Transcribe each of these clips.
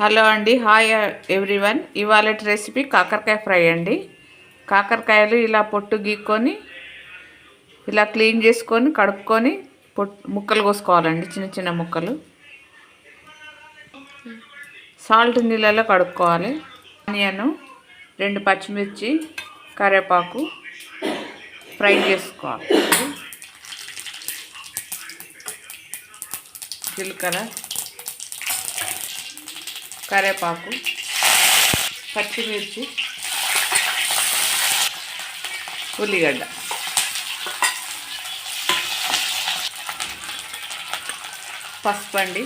Hello అండి hi everyone. ఇవాళ recipe కాకరకాయ ఫ్రై అండి. కాకరకాయలు ఇలా పొట్టు గీక్కొని ఇలా క్లీన్ చేసుకొని కడుక్కొని ముక్కలు కోసుకోవాలండి చిన్న చిన్న ముక్కలు. సాల్ట్ నీళ్ళలో కడుక్కోవాలి. ఆనియను రెండు పచ్చిమిర్చి కరివేపాకు ఫ్రై చేసుకోవాలి. జీలకర్ర. కరివేపాకు పచ్చిమిర్చి ఉల్లిగడ్డ. పసుపు అండి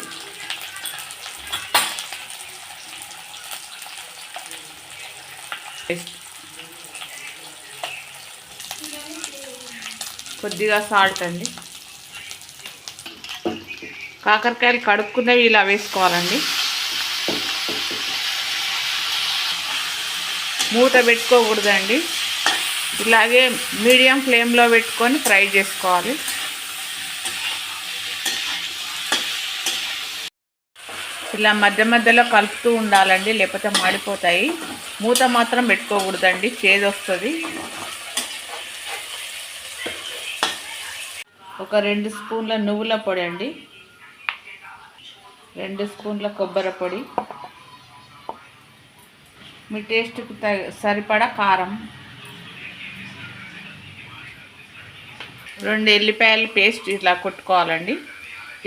కొద్దిగా సాల్ట్ అండి. కాకరకాయలు కడుక్కున్నవి ఇలా వేసుకోవాలండి. మూత పెట్టుకోకూడదండి. ఇలాగే మీడియం ఫ్లేమ్లో పెట్టుకొని ఫ్రై చేసుకోవాలి. ఇలా మధ్య మధ్యలో కలుపుతూ ఉండాలండి లేకపోతే మాడిపోతాయి. మూత మాత్రం పెట్టుకోకూడదండి చేదు వస్తుంది. ఒక రెండు స్పూన్ల నువ్వుల పొడి అండి. రెండు స్పూన్ల కొబ్బరి పొడి. మీ టేస్ట్కి త సరిపడా కారం. రెండు ఎల్లిపాయల పేస్ట్ ఇలా కొట్టుకోవాలండి.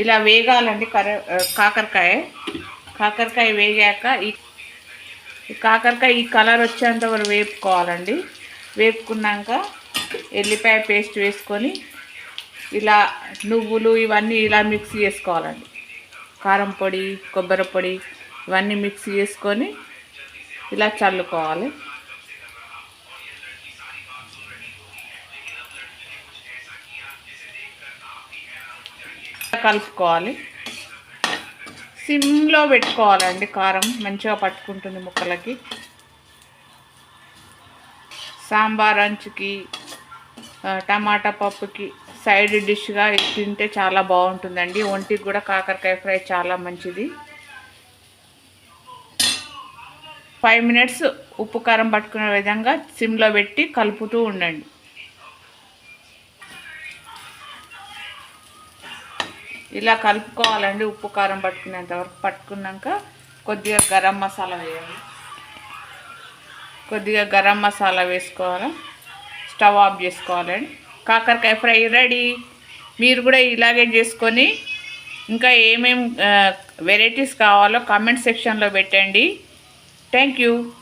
ఇలా వేగాలండి కర కాకరకాయ. కాకరకాయ వేగాక ఈ కాకరకాయ ఈ కలర్ వచ్చేంత వరకు వేపుకోవాలండి. వేపుకున్నాక ఎల్లిపాయ పేస్ట్ వేసుకొని ఇలా నువ్వులు ఇవన్నీ ఇలా మిక్స్ చేసుకోవాలండి. కారం పొడి కొబ్బరి పొడి ఇవన్నీ మిక్స్ చేసుకొని ఇలా చల్లుకోవాలి. కలుపుకోవాలి. సిమ్లో పెట్టుకోవాలండి కారం. మంచిగా పట్టుకుంటుంది ముక్కలకి. సాంబార్ అంచుకి టమాటా పప్పుకి సైడ్ డిష్గా తింటే చాలా బాగుంటుందండి. ఒంటికి కూడా కాకరకాయ ఫ్రై చాలా మంచిది. ఫైవ్ మినిట్స్ ఉప్పు కారం పట్టుకునే విధంగా సిమ్లో పెట్టి కలుపుతూ ఉండండి. ఇలా కలుపుకోవాలండి ఉప్పు కారం పట్టుకునేంత వరకు. పట్టుకున్నాక కొద్దిగా గరం మసాలా వేయాలి. కొద్దిగా గరం మసాలా వేసుకోవాలి. స్టవ్ ఆఫ్ చేసుకోవాలండి. కాకరకాయ ఫ్రై రెడీ. మీరు కూడా ఇలాగే చేసుకొని ఇంకా ఏమేం వెరైటీస్ కావాలో కామెంట్ సెక్షన్లో పెట్టండి. Thank you.